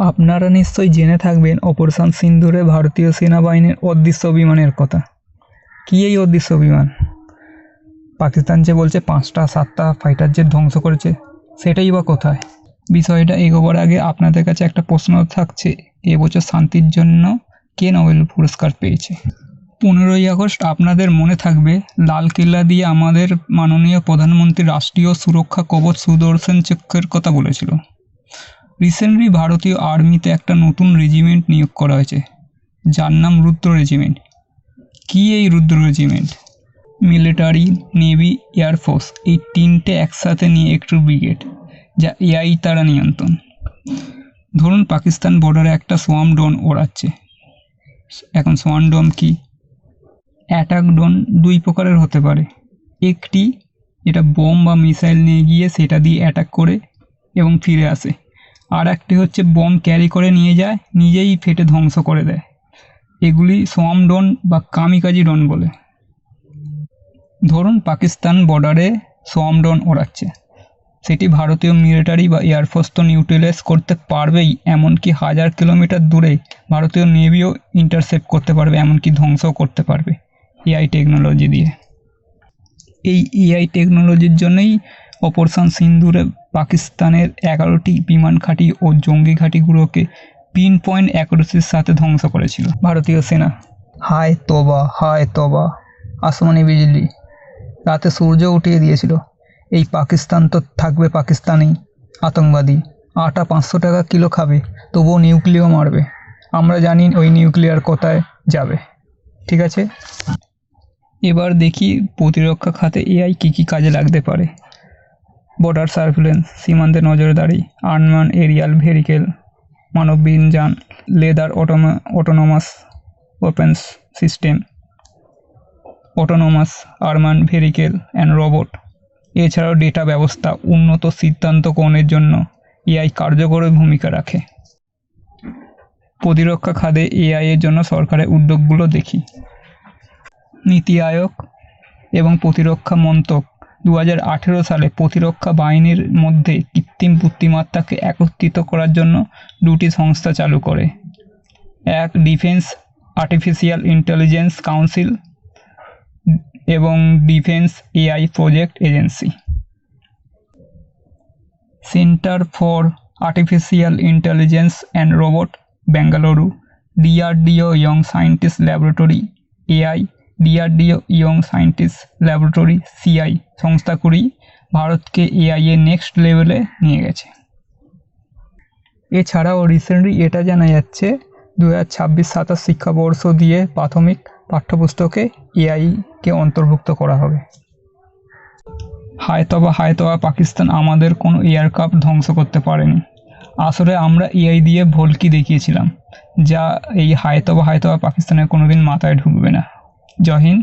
আপনারা নিশ্চয়ই জেনে থাকবেন অপারেশন সিন্ধুরে ভারতীয় সেনাবাহিনীর অদৃশ্য বিমানের কথা। কী এই অদৃশ্য বিমান? পাকিস্তান যে বলছে পাঁচটা, সাতটা ফাইটার জেট ধ্বংস করেছে, সেটাই বা কোথায়? বিষয়টা এগোবার আগে আপনাদের কাছে একটা প্রশ্ন থাকছে, এবছর শান্তির জন্য কে নোবেল পুরস্কার পেয়েছে? পনেরোই আগস্ট আপনাদের মনে থাকবে লালকেল্লা দিয়ে আমাদের মাননীয় প্রধানমন্ত্রী রাষ্ট্রীয় সুরক্ষা কবচ সুদর্শন চক্রের কথা বলেছিল। রিসেন্টলি ভারতীয় আর্মিতে একটা নতুন রেজিমেন্ট নিয়োগ করা হয়েছে। যার নাম রুদ্র রেজিমেন্ট কী এই Rudra regiment military navy air force এই তিনটে একসাথে নিয়ে একটু ব্রিগেড যা এআই তারা নিয়ন্ত্রণ। ধরুন পাকিস্তান বর্ডারে একটা সোয়াম ড্রোন ওড়াচ্ছে। এখন সোয়াম ড্রোন কি? অ্যাটাক ড্রোন দুই প্রকারের হতে পারে। একটি, যেটা বোম বা মিসাইল নিয়ে গিয়ে সেটা দিয়ে অ্যাটাক করে এবং ফিরে আসে। আর একটি হচ্ছে বম ক্যারি করে নিয়ে যায়, নিজেই ফেটে ধ্বংস করে দেয়। এগুলি সোয়াম ড্রোন বা কামিকাজি ড্রোন বলে। ধরুন পাকিস্তান বর্ডারে সোয়াম ড্রোন ওড়াচ্ছে। সেটি ভারতীয় মিলিটারি বা এয়ারফোর্স তো নিউট্রিলাইজ করতে পারবেই, এমনকি হাজার কিলোমিটার দূরে ভারতীয় নেভিও ইন্টারসেপ্ট করতে পারবে, এমনকি ধ্বংসও করতে পারবে এআই টেকনোলজি দিয়ে। এই এআই টেকনোলজির জন্যই অপারেশন সিন্দুরে পাকিস্তানের এগারোটি বিমান ঘাঁটি ও জঙ্গি ঘাঁটিগুলোকে পিন পয়েন্ট অ্যাকুরেসির সাথে ধ্বংস করেছিল। ভারতীয় সেনা। হায় তোবা হায় তোবা আসমানি বিজলি। রাতে সূর্য উঠিয়ে দিয়েছিল। এই পাকিস্তান তো থাকবে পাকিস্তানেই আতঙ্কবাদী। আটা পাঁচশো টাকা কিলো খাবে, তবুও নিউক্লিয় মারবে। আমরা জানি ওই নিউক্লিয়ার কোথায় যাবে। ঠিক আছে? এবার দেখি প্রতিরক্ষা খাতে এআই কী কী কাজে লাগতে পারে। বর্ডার সার্ভিলেন্স সীমান্তে নজরদারি আনমান এরিয়াল ভেহিকেল মানববিহীন যান লেদার অটোমা অটোনোমাস ওপেন্স সিস্টেম অটোনোমাস আরমান ভেহিকেল অ্যান্ড রোবট এছাড়াও ডেটা ব্যবস্থা উন্নত সিদ্ধান্ত গ্রহণের জন্য এআই কার্যকর ভূমিকা রাখে। প্রতিরক্ষা খাতে এআই এর জন্য সরকারের উদ্যোগগুলো দেখি। নীতি আয়োগ এবং প্রতিরক্ষা মন্ত্রক দু হাজার আঠেরো সালে প্রতিরক্ষা বাহিনীর মধ্যে কৃত্রিম বুদ্ধিমত্তাকে একত্রিত করার জন্য দুটি সংস্থা চালু করে। এক, ডিফেন্স আর্টিফিশিয়াল ইন্টেলিজেন্স কাউন্সিল এবং defence AI project agency. Centre for artificial intelligence and robot, Bengaluru. DRDO, young scientist laboratory, AI DRDO young scientist laboratory CI সংস্থাগুলি ভারতকে এআই এর নেক্সট লেভেলে নিয়ে গেছে। এছাড়াও রিসেন্টলি এটা জানা যাচ্ছে দু হাজার ছাব্বিশ সাতাশ শিক্ষাবর্ষ দিয়ে প্রাথমিক পাঠ্যপুস্তকে এআইকে অন্তর্ভুক্ত করা হবে। হায়তবা হায়তবা পাকিস্তান আমাদের কোনো এয়ারক্রাফট ধ্বংস করতে পারেনি। আসলে আমরা এআই দিয়ে ভলকি দেখিয়েছিলাম, যা এই হায়তবা হায়তবা পাকিস্তানের কোনো দিন মাথায় ঢুকবে না। জয় হিন্দ